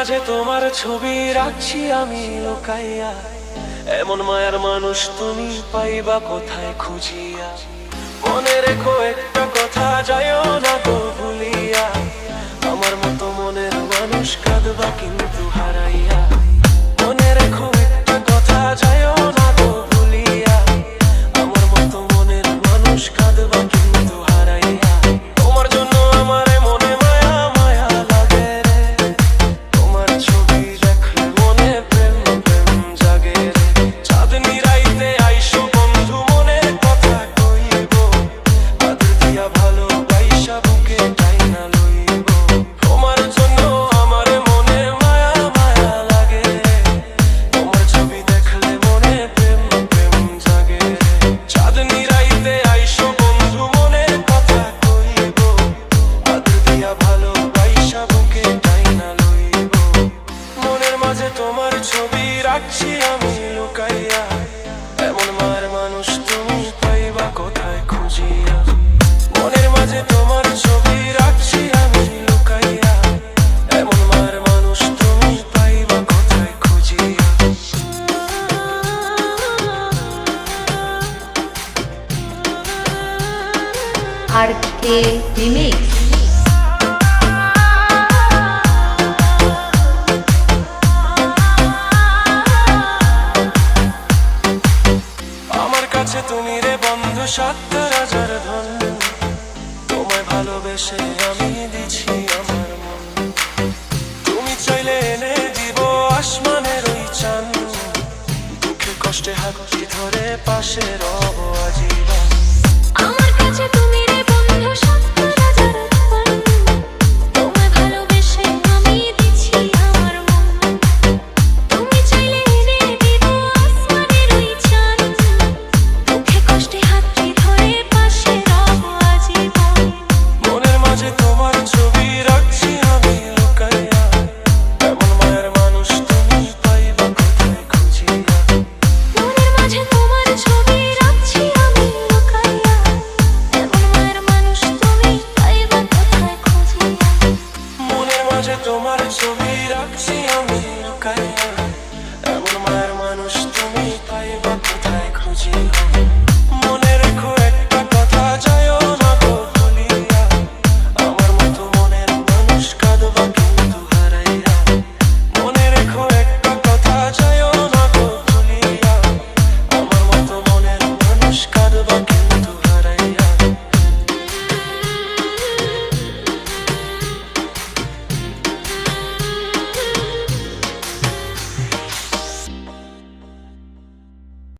মাঝে তোমার ছবি রাখছি আমি লোকাইয়া। এমন মায়ার মানুষ তুমি পাইবা কোথায় খুঁজিয়া। মনে রেখো একটা কথা, যাইও না তো ভুলিয়া। আমার মতো মনের মানুষ কাঁদবা কিন্তু হারাইয়া। আর কে রিমিক্স। আমার কাছে তুমি রে বন্ধু সত্তর হাজার ধন। তোমায় ভালোবেসে আমি দিছি আমার মন। তুমি চাইলে এনে দিব আসমানের ওই চান। দুঃখে কষ্টে হাতটি ধরে পাশে রব আজি shot. তোমার ছবি রাখছি আমি।